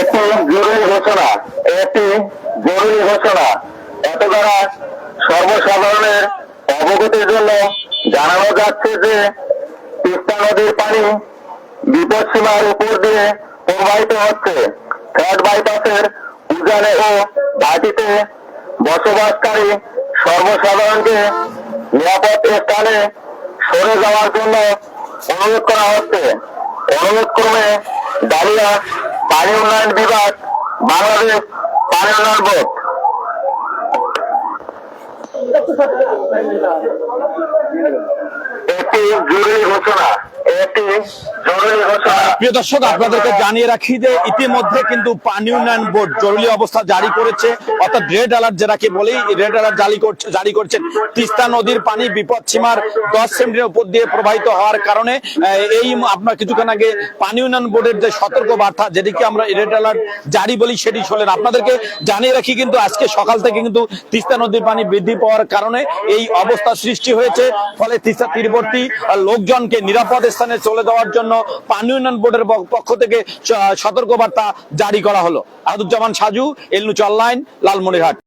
একটি জরুরি ঘোষণা, একটি জরুরি ঘোষণা। এত দ্বারা সর্বসাধারণের অবগতির জন্য জানানো যাচ্ছে যে, তিস্তা নদীর পানি বিপদ সীমার উপর দিয়ে প্রবাহিত হচ্ছে। ফ্ল্যাট বাইপাসের উজানে ও ভাটিতে বসবাসকারী সর্বসাধারণকে নিরাপদ স্থানে সরে যাওয়ার জন্য অনুরোধ করা হচ্ছে। অনুরোধ করবে ডালিয়া পানি উন্নয়ন বিভাগ, বাংলাদেশ পানি উন্নয়ন বোর্ড। একটি জরুরি ঘোষণা, একটি জরুরি ঘোষণা। প্রিয় দর্শক, আপনাদেরকে জানিয়ে রাখি যে ইতিমধ্যে কিন্তু পানি উন্নয়ন বোর্ড জরুরি অবস্থা জারি করেছে। অর্থাৎ রেড অ্যালার্ট যেটাকে বলেই, রেড অ্যালার্ট জারি করছে, জারি করছেন তিস্তা নদীর পানি বিপদ সীমার দশ উপর দিয়ে প্রবাহিত হওয়ার কারণে এই আপনার কিছুক্ষণ আগে পানি উন্নয়ন বোর্ডের যে সতর্ক বার্তা যেটিকে আমরা রেড অ্যালার্ট জারি বলি, সেটি শোনেন। আপনাদেরকে জানিয়ে রাখি কিন্তু আজকে সকাল থেকে কিন্তু তিস্তা নদীর পানি বৃদ্ধি পাওয়ার কারণে এই অবস্থা সৃষ্টি হয়েছে। ফলে তিস্তা তীরবর্তী লোকজনকে নিরাপদ স্থানে চলে যাওয়ার জন্য পানি উন্নয়ন বোর্ডের পক্ষ- থেকে সতর্কবার্তা জারি করা হলো। আহদুজ্জামান সাজু এলনুচ অনলাইন লালমনিরহাট।